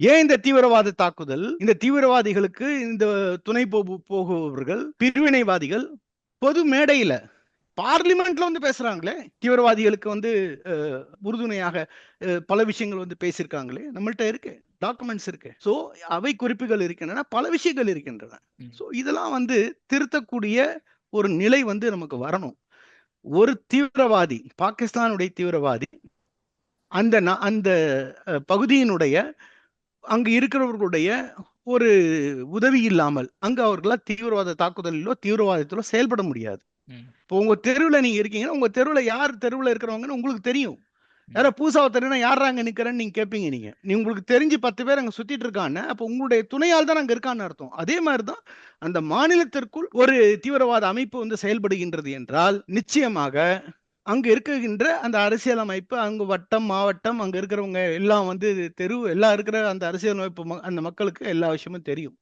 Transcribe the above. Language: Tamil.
ஏன் இந்த தீவிரவாத தாக்குதல்? இந்த தீவிரவாதிகளுக்கு இந்த துணை போகுபவர்கள் பிரிவினைவாதிகள் பொது மேடையில பார்லிமெண்ட்ல வந்து பேசுறாங்களே? தீவிரவாதிகளுக்கு வந்து உறுதுணையாக பல விஷயங்கள் வந்து பேசியிருக்காங்களே? நம்மள்ட்ட இருக்கு டாக்குமெண்ட்ஸ் இருக்கு. சோ அவை குறிப்புகள் இருக்கின்றன பல விஷயங்கள் இருக்கின்றன. சோ இதெல்லாம் வந்து திருத்தக்கூடிய ஒரு நிலை வந்து நமக்கு வரணும். ஒரு தீவிரவாதி பாகிஸ்தானுடைய தீவிரவாதி அந்த அந்த பகுதியினுடைய அங்கு இருக்கிறவர்களுடைய ஒரு உதவி இல்லாமல் அங்கு அவர்களால் தீவிரவாத தாக்குதலிலோ தீவிரவாதத்திலோ செயல்பட முடியாது. இப்போ உங்க தெருவுல நீங்க இருக்கீங்கன்னா உங்க தெருவுல யார் தெருவுல இருக்கிறவங்கன்னு உங்களுக்கு தெரியும். யாரோ பூசாவை தெரியும்னா யாரா அங்க நிக்கிறேன்னு நீங்க கேட்பீங்க நீங்க. நீ உங்களுக்கு தெரிஞ்சு பத்து பேர் அங்க சுத்திட்டு இருக்கான்னு அப்ப உங்களுடைய துணையால் தான் அங்க இருக்கான்னு அர்த்தம். அதே மாதிரிதான் அந்த மாநிலத்திற்குள் ஒரு தீவிரவாத அமைப்பு வந்து செயல்படுகின்றது என்றால் நிச்சயமாக அங்க இருக்குகின்ற அந்த அரசியல் அமைப்பு அங்க வட்டம் மாவட்டம் அங்க இருக்கிறவங்க எல்லாம் வந்து தெரு எல்லாம் இருக்கிற அந்த அரசியல் அமைப்பு ம- அந்த மக்களுக்கு எல்லா விஷயமும் தெரியும்.